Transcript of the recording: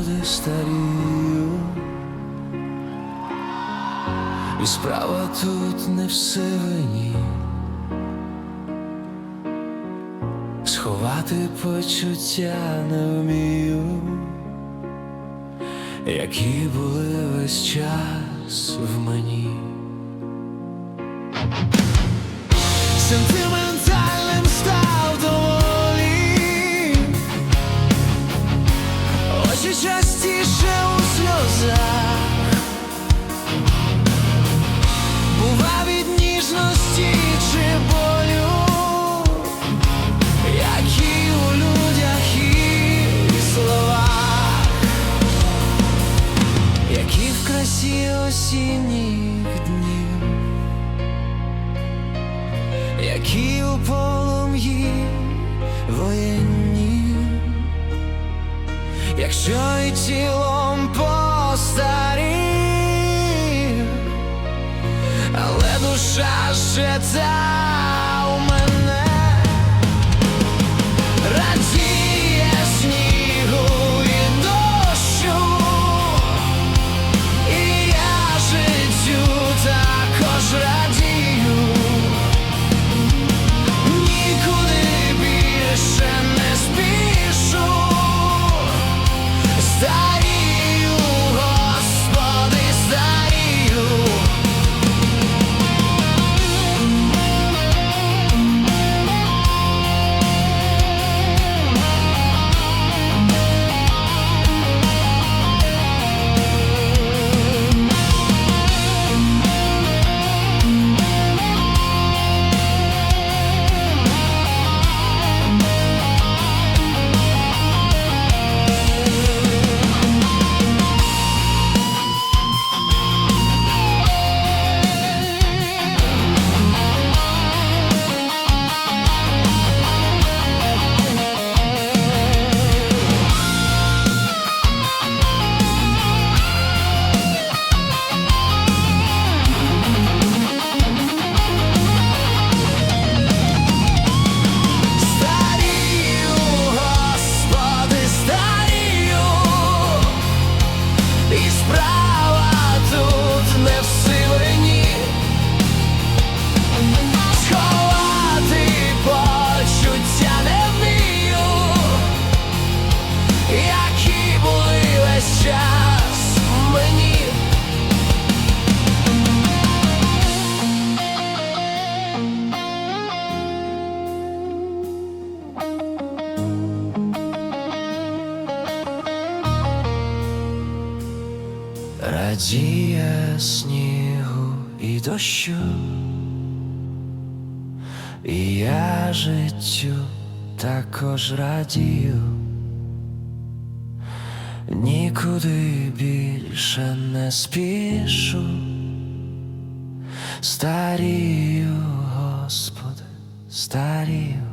Господи, старію. І справа тут не в сивині, сховати почуття не вмію, які були весь час в мені. В осінніх днів, які у полум'ї воєнні, якщо й тілом постарів але душа ще та Радіє снігу і дощу, і я життю також радію, нікуди більше не спішу, старію, Господи, старію.